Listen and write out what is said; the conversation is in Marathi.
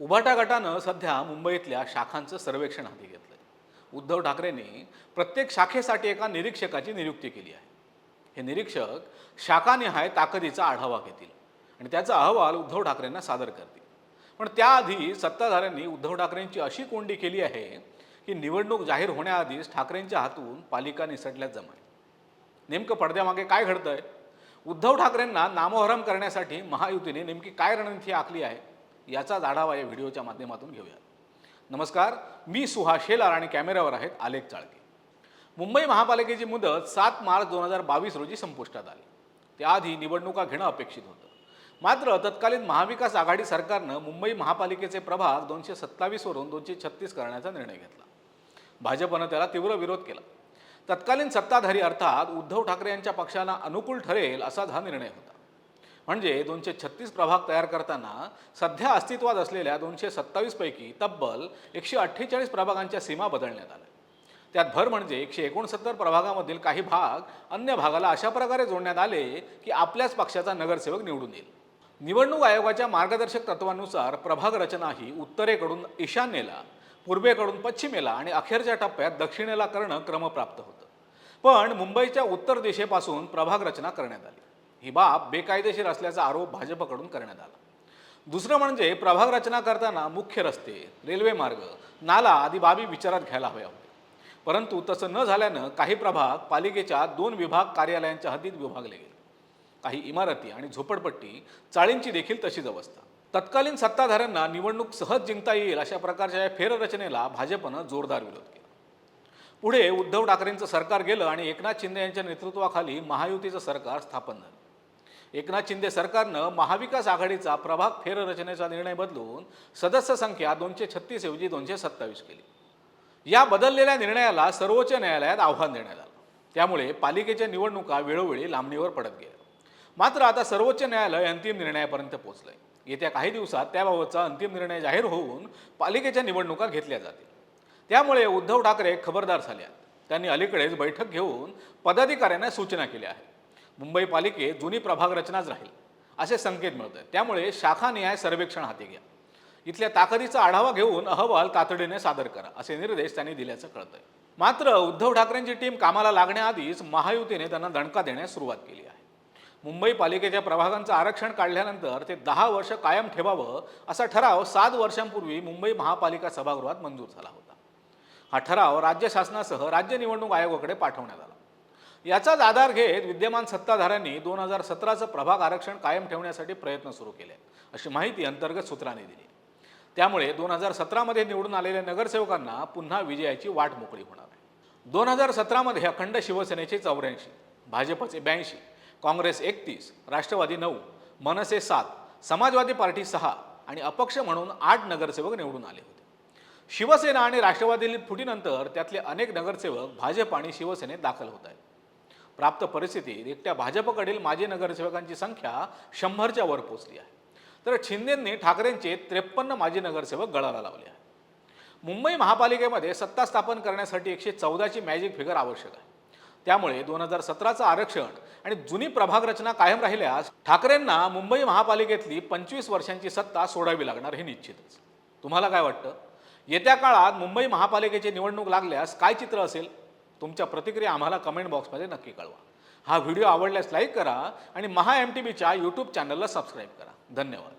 उभाटा गटानं सध्या मुंबईतल्या शाखांचं सर्वेक्षण हाती घेतलं आहे उद्धव ठाकरेंनी प्रत्येक शाखेसाठी एका निरीक्षकाची नियुक्ती केली आहे. हे निरीक्षक शाखानिहाय ताकदीचा आढावा घेतील आणि त्याचा अहवाल उद्धव ठाकरेंना सादर करतील. पण त्याआधी सत्ताधाऱ्यांनी उद्धव ठाकरेंची अशी कोंडी केली आहे की निवडणूक जाहीर होण्याआधीच ठाकरेंच्या हातून पालिका निसटल्यात जमाय नेमकं पडद्यामागे काय घडतंय? उद्धव ठाकरेंना नामोहरम करण्यासाठी महायुतीने नेमकी काय रणनीती आखली आहे? याचाच आढावा या व्हिडिओच्या माध्यमातून घेऊया. नमस्कार मी सुहास शेलार आणि कॅमेऱ्यावर आहेत आलेख चाळके. मुंबई महापालिकेची मुदत सात मार्च दोन हजार बावीस रोजी संपुष्टात आली. त्याआधी निवडणुका घेणं अपेक्षित होतं. मात्र तत्कालीन महाविकास आघाडी सरकारनं मुंबई महापालिकेचे प्रभाग दोनशे सत्तावीसवरून दोनशे छत्तीस करण्याचा निर्णय घेतला. भाजपनं त्याला तीव्र विरोध केला. तत्कालीन सत्ताधारी अर्थात उद्धव ठाकरे यांच्या पक्षाला अनुकूल ठरेल असाच हा निर्णय होता. म्हणजे दोनशे छत्तीस प्रभाग तयार करताना सध्या अस्तित्वात असलेल्या दोनशे सत्तावीसपैकी तब्बल एकशे अठ्ठेचाळीस प्रभागांच्या सीमा बदलण्यात आल्या. त्यात भर म्हणजे एकशे एकोणसत्तर प्रभागामधील काही भाग अन्य भागाला अशा प्रकारे जोडण्यात आले की आपल्याच पक्षाचा नगरसेवक निवडून येईल. निवडणूक आयोगाच्या मार्गदर्शक तत्वानुसार प्रभाग रचना ही उत्तरेकडून ईशान्येला पूर्वेकडून पश्चिमेला आणि अखेरच्या टप्प्यात दक्षिणेला करणं क्रमप्राप्त होतं. पण मुंबईच्या उत्तर दिशेपासून प्रभाग रचना करण्यात आली. ही बाब बेकायदेशीर असल्याचा आरोप भाजपकडून करण्यात आला. दुसरं म्हणजे प्रभाग रचना करताना मुख्य रस्ते रेल्वे मार्ग नाला आदी बाबी विचारात घ्यायला हव्या होत्या परंतु तसं न झाल्यानं काही प्रभाग पालिकेच्या दोन विभाग कार्यालयांच्या हद्दीत विभागले गेले. काही इमारती आणि झोपडपट्टी चाळींची देखील तशीच अवस्था. तत्कालीन सत्ताधाऱ्यांना निवडणूक सहज जिंकता येईल अशा प्रकारच्या या फेररचनेला भाजपनं जोरदार विरोध केला. पुढे उद्धव ठाकरेंचं सरकार गेलं आणि एकनाथ शिंदे यांच्या नेतृत्वाखाली महायुतीचं सरकार स्थापन झालं. एकनाथ शिंदे सरकारनं महाविकास आघाडीचा प्रभाग फेररचनेचा निर्णय बदलून सदस्य संख्या दोनशे छत्तीस ऐवजी दोनशे सत्तावीस केली. या बदललेल्या निर्णयाला सर्वोच्च न्यायालयात आव्हान देण्यात आलं. त्यामुळे पालिकेच्या निवडणुका वेळोवेळी लांबणीवर पडत गेल्या. मात्र आता सर्वोच्च न्यायालय अंतिम निर्णयापर्यंत पोहोचलंय. येत्या काही दिवसात त्याबाबतचा अंतिम निर्णय जाहीर होऊन पालिकेच्या निवडणुका घेतल्या जातील. त्यामुळे उद्धव ठाकरे खबरदार झाले आहेत. त्यांनी अलीकडेच बैठक घेऊन पदाधिकाऱ्यांना सूचना केल्या आहेत. मुंबई पालिकेत जुनी प्रभाग रचनाच राहील असे संकेत मिळत आहेत त्यामुळे शाखानिहाय सर्वेक्षण हाती घ्या. इथल्या ताकदीचा आढावा घेऊन अहवाल तातडीने सादर करा असे निर्देश त्यांनी दिल्याचं कळतंय. मात्र उद्धव ठाकरेंची टीम कामाला लागण्याआधीच महायुतीने त्यांना दणका देण्यास सुरुवात केली आहे. मुंबई पालिकेच्या प्रभागांचं आरक्षण काढल्यानंतर ते दहा वर्ष कायम ठेवावं असा ठराव सात वर्षांपूर्वी मुंबई महापालिका सभागृहात मंजूर झाला होता. हा ठराव राज्य शासनासह राज्य निवडणूक आयोगाकडे पाठवण्यात आला. याचाच आधार घेत विद्यमान सत्ताधाऱ्यांनी दोन हजार सतराचं प्रभाग आरक्षण कायम ठेवण्यासाठी प्रयत्न सुरू केले. अशी माहिती अंतर्गत सूत्रांनी दिली. त्यामुळे दोन हजार सतरामध्ये निवडून आलेल्या नगरसेवकांना पुन्हा विजयाची वाट मोकळी होणार आहे. दोन हजार सतरामध्ये अखंड शिवसेनेचे चौऱ्याऐंशी भाजपचे ब्याऐंशी काँग्रेस एकतीस राष्ट्रवादी नऊ मनसे सात समाजवादी पार्टी सहा आणि अपक्ष म्हणून आठ नगरसेवक निवडून आले होते. शिवसेना आणि राष्ट्रवादी फुटीनंतर त्यातले अनेक नगरसेवक भाजप आणि शिवसेनेत दाखल होत आहेत. प्राप्त परिस्थितीत एकट्या भाजपकडील माजी नगरसेवकांची संख्या शंभरच्या वर पोचली आहे. तर शिंदेंनी ठाकरेंचे त्रेपन्न माजी नगरसेवक गळाला लावले आहे मुंबई महापालिकेमध्ये सत्ता स्थापन करण्यासाठी एकशे चौदाची मॅजिक फिगर आवश्यक आहे. त्यामुळे दोन हजार सतराचं आरक्षण आणि जुनी प्रभाग रचना कायम राहिल्यास ठाकरेंना मुंबई महापालिकेतली पंचवीस वर्षांची सत्ता सोडावी लागणार हे निश्चितच. तुम्हाला काय वाटतं? येत्या काळात मुंबई महापालिकेची निवडणूक लागल्यास काय चित्र असेल? तुमच्या प्रतिक्रिया आम्हाला कमेंट बॉक्समध्ये नक्की कळवा. हा व्हिडिओ आवडल्यास लाईक करा आणि महा एम टी बीच्या यूट्यूब चॅनलला सबस्क्राईब करा. धन्यवाद.